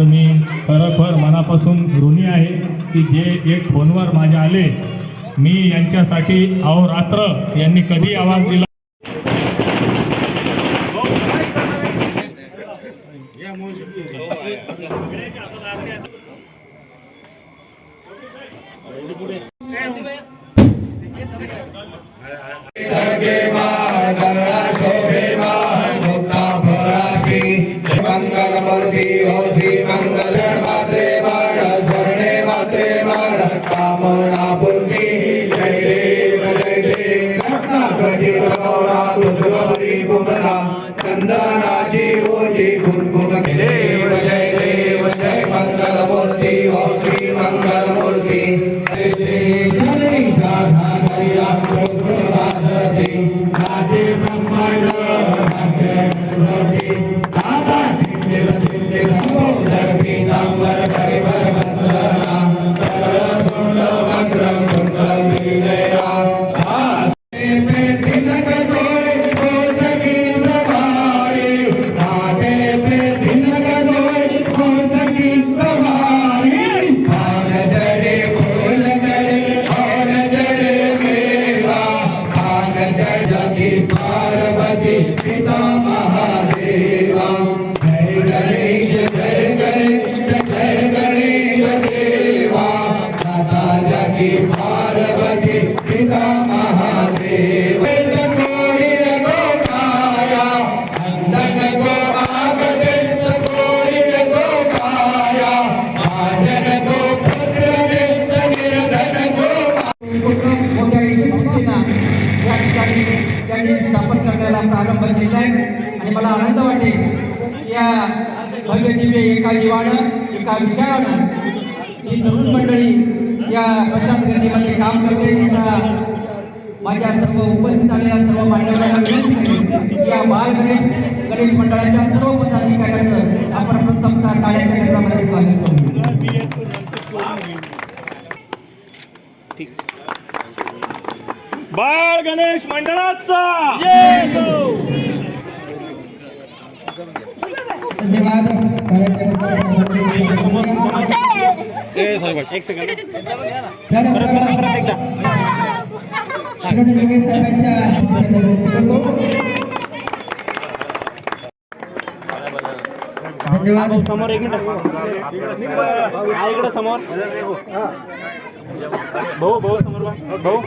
मी खरोखर मनापासून ऋणी आहे की जे एक फोनवर माझ्या आले मी यांच्यासाठी अहोरात्र यांनी कधी आवाज दिला? श्री मंगल मात्रे बाण स्वर्णे मात्रे बाण कामना पिता ठिकाणी स्थापन करण्याला प्रारंभ केला आहे आणि मला आनंद वाटेल या भव्य दिव्य एका जीवानं एका विचारानं ही तरुण मंडळी या प्रशांत गर्दीमध्ये काम करते. त्यांना माझ्या सर्व उपस्थित आलेल्या सर्व मान्यवरांना विनंती आहे या बाल गणेश गणेश मंडळाच्या सर्व पदाधिकाऱ्यांचं आपण प्रथमतः कार्यक्रमामध्ये स्वागत करू. ठीक. बाळ गणेश मंडळाचा धन्यवाद एक सेकंड धन्यवाद समोर एक मिनिट इकडे समोर भाऊ भाऊ समोर भाऊ.